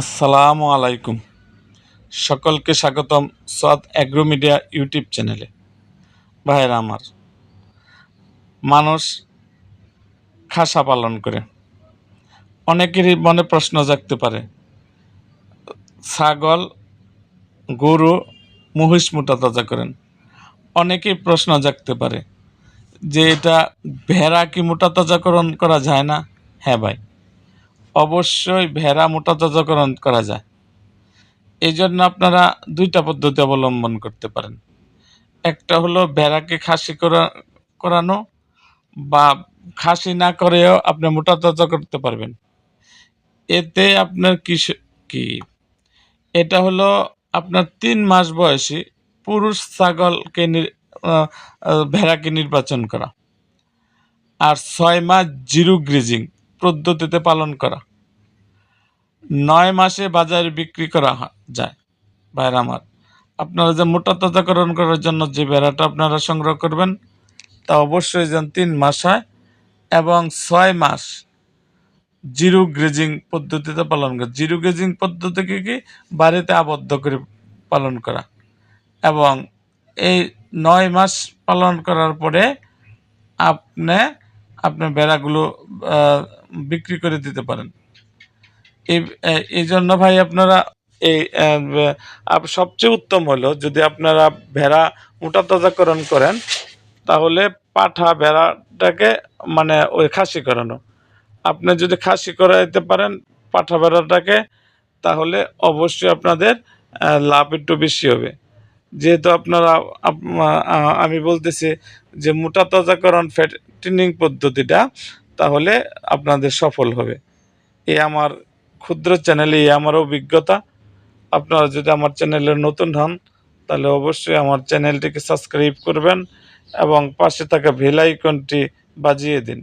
আসসালামু আলাইকুম। সকলকে স্বাগতম সাদ অ্যাগ্রো মিডিয়া ইউটিউব চ্যানেলে। ভাইরা আমার, মানুষ খাসা পালন করে। অনেকেরই মনে প্রশ্ন জাগতে পারে, ছাগল, গরু, মহিষ মোটা তাজা করেন। অনেকেই প্রশ্ন জাগতে পারে যে এটা ভেড়া কি মোটা তাজাকরণ করা যায় না? হ্যাঁ ভাই অবশ্যই ভেড়া মোটা তাজাকরণ করা যায়। এই জন্য আপনারা দুইটা পদ্ধতি অবলম্বন করতে পারেন। একটা হলো ভেড়াকে খাসি করা, করানো বা খাসি না করেও আপনি মোটা তাজা করতে পারবেন। এতে আপনার কি কি? এটা হলো আপনার তিন মাস বয়সী পুরুষ ছাগলকে ভেড়াকে নির্বাচন করা। আর ছয় মাস জিরো গ্রিজিং। পদ্ধতিতে পালন করা। নয় মাসে বাজারে বিক্রি করা যায়। ভাইরা আমার আপনারা যে মোটা তাজাকরণ করার জন্য যে ভেড়াটা আপনারা সংগ্রহ করবেন তা অবশ্যই যেন তিন মাস হয় এবং ছয় মাস জিরো গ্রেজিং পদ্ধতিতে পালন করা। জিরো গ্রেজিং পদ্ধতিকে কি বাড়িতে আবদ্ধ করে পালন করা? এবং এই নয় মাস পালন করার পরে আপনি আপনার ভেড়াগুলো আহ, বিক্রি করে দিতে পারেন। এই জন্য ভাই আপনারা এই সবচেয়ে উত্তম হলো যদি আপনারা ভেড়া মোটা তাজাকরণ করেন, তাহলে পাঠা ভেড়াটাকে মানে ওই খাসি করানো। আপনি যদি খাসি করাইতে পারেন পাঠা ভেড়াটাকে, তাহলে অবশ্যই আপনাদের লাভ একটু বেশি হবে। যেহেতু আপনারা আমি বলতেছি যে মোটা তাজাকরণ ফ্যাটিনিং পদ্ধতিটা তাহলে আপনাদের সফল হবে। এ আমার ক্ষুদ্র চ্যানেলে এই আমার অভিজ্ঞতা। আপনারা যদি আমার চ্যানেলে নতুন হন, তাহলে অবশ্যই আমার চ্যানেলটিকে সাবস্ক্রাইব করবেন এবং পাশে থাকা ভেলাইকনটি বাজিয়ে দিন।